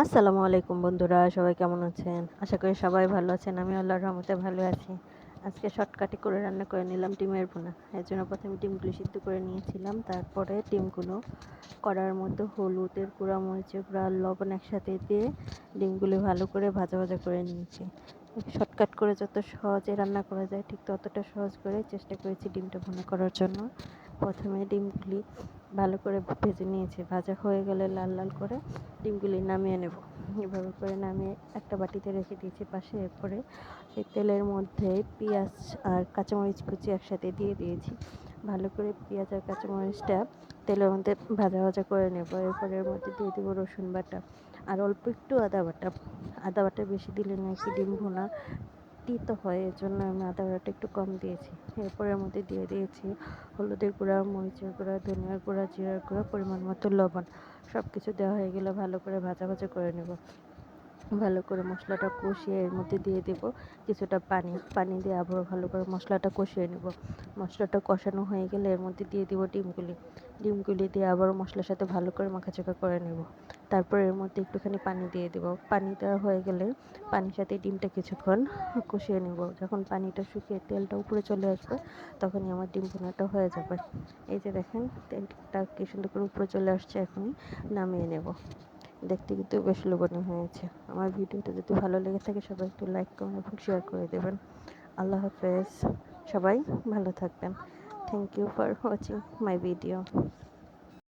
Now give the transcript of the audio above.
আসসালামু আলাইকুম বন্ধুরা, সবাই কেমন আছেন? আশা করি সবাই ভালো আছেন আমি আল্লাহর রহমতে ভালো আছি। আজকে শর্টকাটে করে রান্না করে নিলাম ডিমের ভুনা। এর জন্য প্রথমে ডিমগুলো সিদ্ধ করে নিয়েছিলাম, তারপরে ডিমগুলো কড়ার মধ্যে হলুদের গুঁড়া, মরিচের গুঁড়া লবণ একসাথে দিয়ে ডিমগুলো ভালো করে ভাজা ভাজা করে নিয়েছি। শর্টকাট করে যত সহজে রান্না করা যায়, ঠিক ততটা সহজ করে চেষ্টা করেছি ডিমটা ভুনা করার জন্য। প্রথমে ডিমগুলি ভালো করে ভেজে নিয়েছি। ভাজা হয়ে গেলে লাল লাল করে ডিমগুলি নামিয়ে নেব। এভাবে করে নামিয়ে একটা বাটিতে রেখে দিয়েছি পাশে। এরপরে সেই তেলের মধ্যে পেঁয়াজ আর কাঁচামরিচ কুচি একসাথে দিয়ে দিয়েছি। ভালো করে পেঁয়াজ আর কাঁচামরিচটা তেলের মধ্যে ভাজা ভাজা করে নেব। এরপরে এর মধ্যে দিয়ে দেবো রসুন বাটা। আর অল্প একটু আদা বাটা। আদা বাটা বেশি দিলে নাকি ডিম ভোনা তিতো হয় এর জন্য আমি আদা বাটা একটু কম দিয়েছি। এরপর এর মধ্যে দিয়ে দিয়েছি হলুদের গুঁড়া, মরিচের গুঁড়া, ধনিয়ার গুঁড়া, জিরার গুঁড়া, পরিমাণ মতো লবণ। সব কিছু দেওয়া হয়ে গেলে ভালো করে ভাজা ভাজা করে নেব। ভালো করে মশলাটা কষিয়ে এর মধ্যে দিয়ে দেব। কিছুটা পানি পানি দিয়ে আবার ভালো করে মশলাটা কষিয়ে নেব। মশলাটা কষানো হয়ে গেলে এর মধ্যে দিয়ে দিব ডিমগুলি ডিমগুলি দিয়ে আবার মশলার সাথে ভালো করে মাখাচাকা করে নেব। তারপর এর মধ্যে একটুখানি পানি দিয়ে দেব। পানি দেওয়া হয়ে গেলে পানির সাথে ডিমটা কিছুক্ষণ কষিয়ে নেব। যখন পানিটা শুকিয়ে তেলটা উপরে চলে আসবে, তখনই আমার ডিম ভুনাটা হয়ে যাবে। এই যে দেখেন, তেলটা কি সুন্দর করে উপরে চলে আসছে, এখনই নামিয়ে নেব। দেখতে কিন্তু বেশ লোভনীয় হয়েছে। আমার ভিডিওটা যদি ভালো লেগে থাকে, সবাই একটু লাইক কমেন্ট এবং শেয়ার করে দেবেন। আল্লাহ হাফেজ। সবাই ভালো থাকবেন। Thank you for watching my video